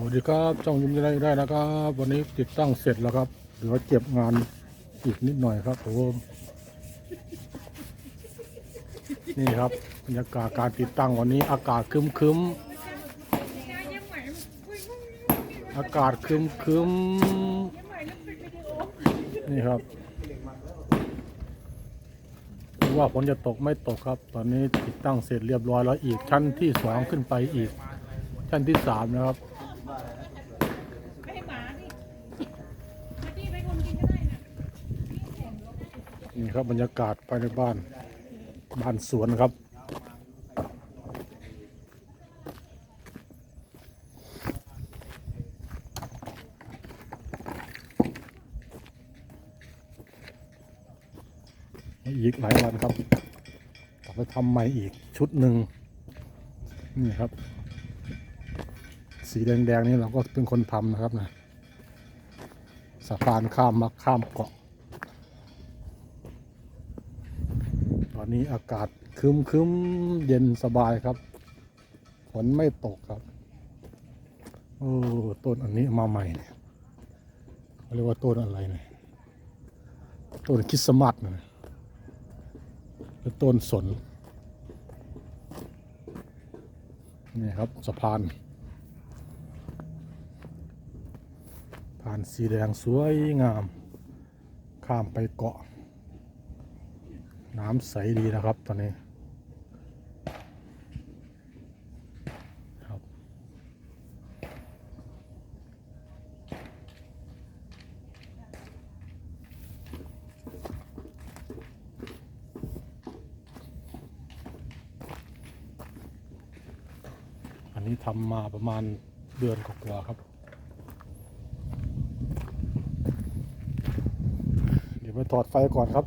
สวัสดีครับช่องยิ้มได้ได้นะครับ วันนี้ติดตั้งเสร็จแล้วครับเหลือเก็บงานอีกนิดหน่อยครับผมนี่ครับบรรยากาศการติดตั้งวันนี้อากาศคึมคึมอากาศคึมคึมนี่ครับว่าฝนจะตกไม่ตกครับ ตอนนี้ติดตั้งเสร็จเรียบร้อยแล้วอีกชั้นที่สองขึ้นไปอีก ชั้นที่สามนะครับ ไม่ให้หมาดิมาที่ไปคนกินก็ได้นะ นี่ครับบรรยากาศภายในบ้านบ้านสวนครับ อีกหลายวันครับต้องไปทำใหม่อีกชุดหนึ่งนี่ครับ สีแดงๆนี่เราก็เป็นคนทำนะครับนะสะพานข้ามมาข้ามเกาะ ตอ นี้อากาศคึมคึมๆเย็นสบายครับ ฝนไม่ตกครับ โอ้ต้นอันนี้มาใหม่เนี่ยเขาเรียกว่าต้นอะไรเนี่ยต้นคริสต์มาสนะหรือต้นสนนี่ครับสะพานผ่านสีแดงสวยงาม ข้ามไปเกาะ น้ำใสดีนะครับตอนนี้ครับอันนี้ทำมาประมาณเดือนกว่าครับ เดี๋ยวไปถอดไฟก่อนครับ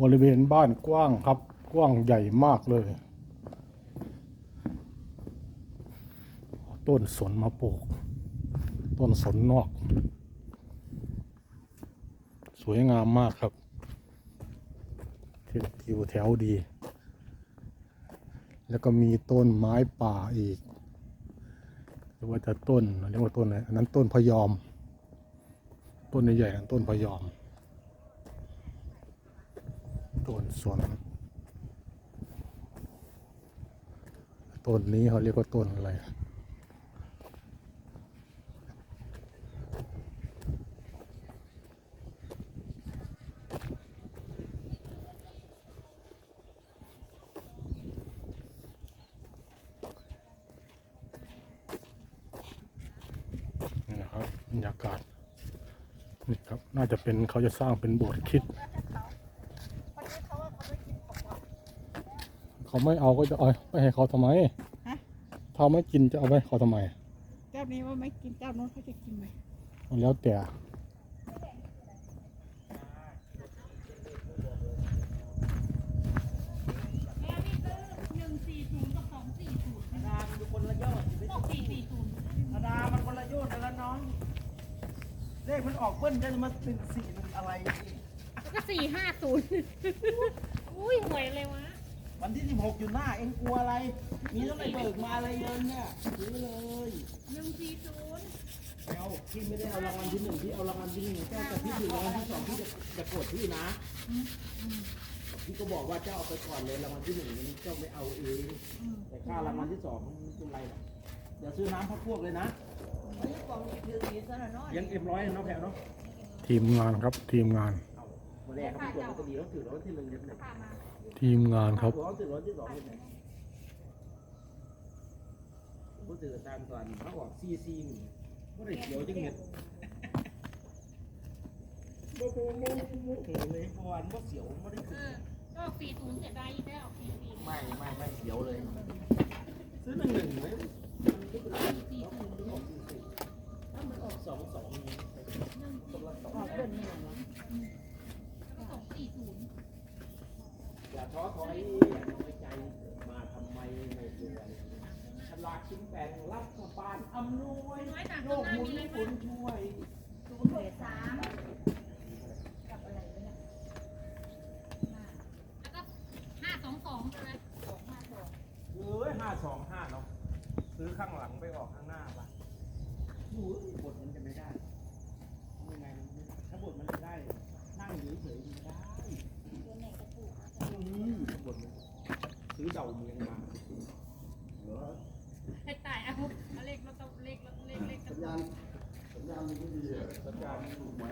บริเวณบ้านกว้างครับ กว้างใหญ่มากเลย ต้นสนมาปลูก ต้นสนนอก สวยงามมากครับทิวแถวดี แล้วก็มีต้นไม้ป่าอีกเรียกว่าจะต้นเรียกว่าต้นอะไรอันนั้นต้นพยอม ต้นใหญ่ๆนั่นต้นพยอม ต้นสนต้นนี้เขาเรียกว่าต้นอะไรนี่นะครับบรรยากาศนี่ครับ น่าจะเป็นเขาจะสร้างเป็นโบสถ์คิด เขาไม่เอาก็จะเอาไปให้เขาทำไมฮะ ถ้าไม่กินจะเอาไปให้เขาทำไมจะจ้านี้ว่าไม่กินเจ้าโน้นเขาจะกินไหมมันแล้วแต่แม่พี่ซื้อหนึ่งสี่ศูนย์กับสองสี่ศูนย์ธรรมดามันอยู่คนละยอดสองสี่สี่ศูนย์ธรรมดามันคนละยอดกันแล้วน้อง เลขมันออกเบิ้ลได้มาหนึ่งสี่หนึ่งอะไรนี่แล้วก็สี่ห้าศูนย์อุ้ยหวยเลยวะ วันที่สิบหกอยู่หน้าเอ็งกลัวอะไร มีต้องไปเบิกมาอะไรเลยเนี่ยซื้อเลยหนึ่งสี่ศูนย์เอาพี่ไม่ได้เอารางวัลที่หนึ่งพี่เอารางวัลที่หนึ่งเจ้าแต่พี่ถือรางวัลที่สองพี่จะจะกดพี่นะ พี่ก็บอกว่าเจ้าเอาไปก่อนเลยรางวัลที่หนึ่งนี้เจ้าไม่เอาเองแต่ค่ารางวัลที่สองมันไม่เป็นไรหรอกเดี๋ยวซื้อน้ำพักพวกเลยนะยังเอ็มร้อยเนาะแพลวเนาะทีมงานครับทีมงาน เอาวันแรกเขาไปกดลอตเตอรี่แล้วถือรางวัลที่หนึ่งเลยเนี่ยทีมงานครับถือรา งวัลถือรางวัลที่สองเลยเนี่ยก็ถือตามก่อนเขาบอกซีซีหนึ่งก็ได้เขียวจังเม็ดโมโมโมโมโหเลยเมื่อวานก็เสียวไม่ได้เอถืออก็สี่ศูนย์เสียดายอีกแล้วสี่สี่ไม่ไม่ไม่เสียวเลย ซื้อหนึ่งหนึ่งไหมมันก็เป็นสี่ศูนย์หรือออกสี่สี่ถ้ามันออกสองสองนี่คนละสองแสนก็สองสี่ศูนย์ อย่าท้อถอยอย่าน้อยใจมาทำไมไม่รวยฉลากชิ้นแบ่งรัฐบาลอำนวยโลข้างกหน้าหมุมีนอะไรฝบ้างนช่วยศูนย์เจ็ดสามกับอะไรเนี่ยแล้วก็ห้าสองสองใช่ไหมสองห้าสองเอ้ยห้าสองห้าเนาะซื้อข้างหลังไปออกข้างหน้าป่ะดูบทมันจะไม่ได้ยังไงมันไม่ได้ถ้าบทมันจะได้ นั่งอยู่เฉยๆมันไม่ได้ ตัวไหนก็ถูก อืม บทมันซื้อเดาเมืองมาให้ตายเอาเอาเลขแล้วต้องเลขแล้วเลขเลขกันสัญญาณสัญญาณมันไม่ดีอะสัญญาณถูกไหม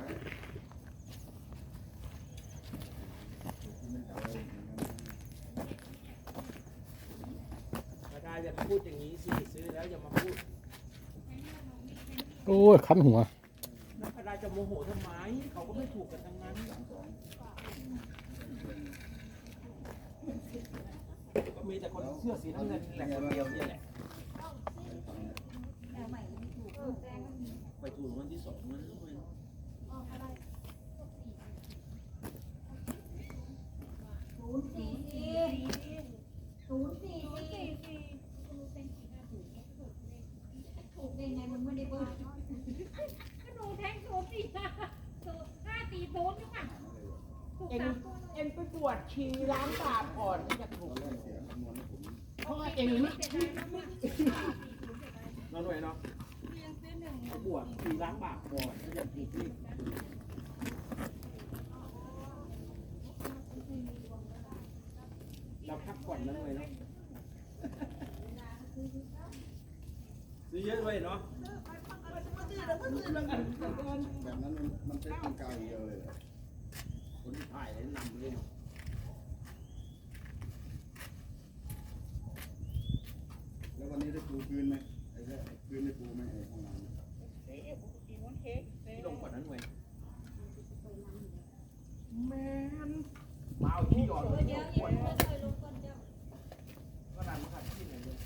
ถ้าได้อย่าพูดอย่างนี้สิซื้อแล้วอย่ามาพูดโอ้ยคันหัวนักกระดาจะโมโหทำไมเขาก็ไม่ถูกกันทั้งนั้นก็ มีแต่คนเสื้อสีน้ำเงินแหละคนเดียวนี่แหละไปถูกวันที่สองมันด้วยศูนย์สี่สี่ศูนย์สี่สี่ถูกได้ไงมันไม่ได้เบอร์ก็หนูแทงศูนย์สี่ห้าศูนย์ห้าสี่ศูนย์ใช่ปะถูกเอ็งสามตัวเลย เอ็งไปปวดฉี่ล้างปากก่อนที่จะถูก เพราะว่าเอ็งไม่เสียดายมากๆสี่ศูนย์เสียดายน้องหน่วยเนาะเรียงซื้อหนึ่งเขาบวชฉี่ล้างปากก่อนที่จะถูกนี่เราพักก่อนนะหน่วยเนาะซื้อเยอะด้วยเนาะแบบนั้นมันมันใช้กลไกอย่างเดียวเลยคนที่ถ่ายเลยนำเลยเนาะ แล้ววันนี้ได้ปูคืนไหมไอ้เนี่ยคืนได้ปูไหมไอ้ห้องน้ำ ที่ลงก่อนนั้นหน่วยแมนมาเอาที่ก่อนเลย เดี๋ยว ปวด เดี๋ยวเดี๋ยวลงก่อนเจ้า ก็นำมาขัดที่ไหนเลย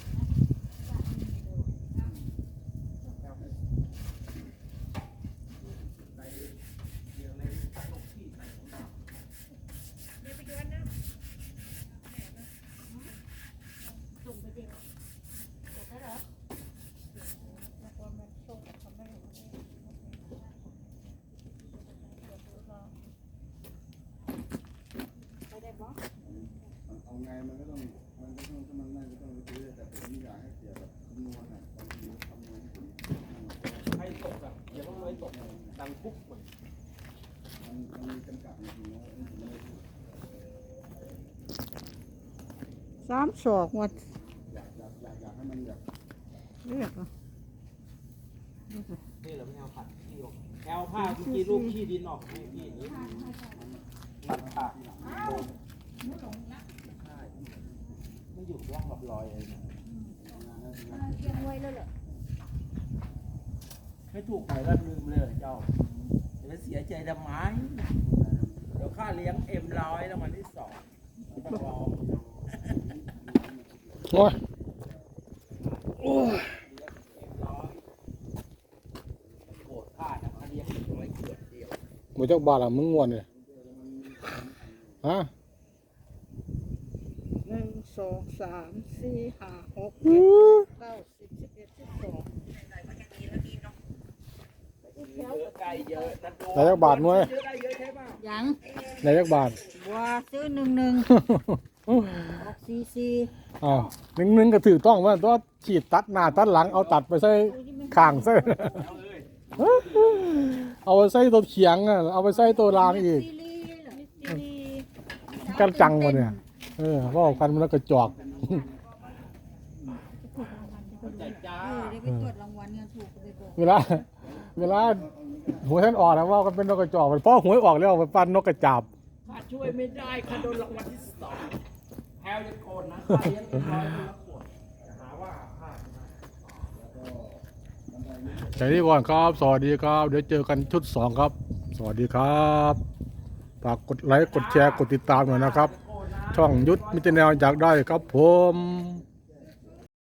ใส่เดี๋ยวในตั้งลงที่ใส่ของเรา เดี๋ยวไปดูอันนะส่งไปเด็กจบแล้วเหรอแล้วก็มันส่งทำได้เหรอ ไปได้ปะ เอา ไงมันก็ต้องมันก็ต้องถ้ามันนั่นก็ต้องไปซื้อแต่ผมอยากให้เสียแบบคำนวณอะบางทีคำนวณให้ผมให้ตกอะอย่าเพิ่งเลยตกดังปุ๊บเหมือนมันมันมีจำกัดจริงๆนะผมไม่ได้พูดสามศอกหมดอยากอยากอยากอยากให้มันแบบเลือกอะนี่เราไม่เอาขัดที่ออกแอลผ้าเมื่อกี้ลูกขี้ดินออกให้พี่นี้ตัดขาดโดนใช่ ไม่อยู่ร่างลำลอยเองนะเลี้ยงไว้แล้วเหรอไม่ถูกไหนแล้วลืมเลยเจ้าจะไปเสียใจทำไมเดี๋ยวค่าเลี้ยงเอ็มร้อยแล้วมันที่สองต้องร้องโอ้ยโอ้ยบ่เจ้าบ้านละมึงงวนเลยฮะ สองสามสี่ห้าหกเก้าสิบสิบเอ็ดสิบสองไก่เยอะนะโดได้จักบาทหน่วยเยอะได้เยอะใช่ป่ะยังได้จักบาทบัวซื้อหนึ่งหนึ่งออกซีซีอ้าวนึงนึงก็ถือต้องว่าตัวฉีดตัดหน้าตัดหลังเอาตัดไปใส่ข้างใส่เอาไปใส่ตัวเขียงอะเอาไปใส่ตัวรางอีกซีรีส์เหรอซีรีส์กันจังวะเนี่ย เออว่ากันมันแล้วก็จอกใจจ้าเออได้ไปตรวจรางวัลกันถูกกันไปบอกเวลา เวลาหวยท่านออกนะว่ากันเป็นนกกระจอกมันพอหวยออกแล้วไปปั้นนกกระจาบข้าช่วยไม่ได้ข้าโดนรางวัลที่สองแพลวจะโกรธนะข้าเลี้ยงเอ็นร้อยไม่รับผลจะหาว่าข้าแค่นี้ก่อนครับ สวัสดีครับ เดี๋ยวเจอกันชุดสองครับ สวัสดีครับฝากกดไลค์กดแชร์กดติดตามหน่อยนะครับโกรธนะ ช่องยุทธมิตรแนวอยากได้ครับผม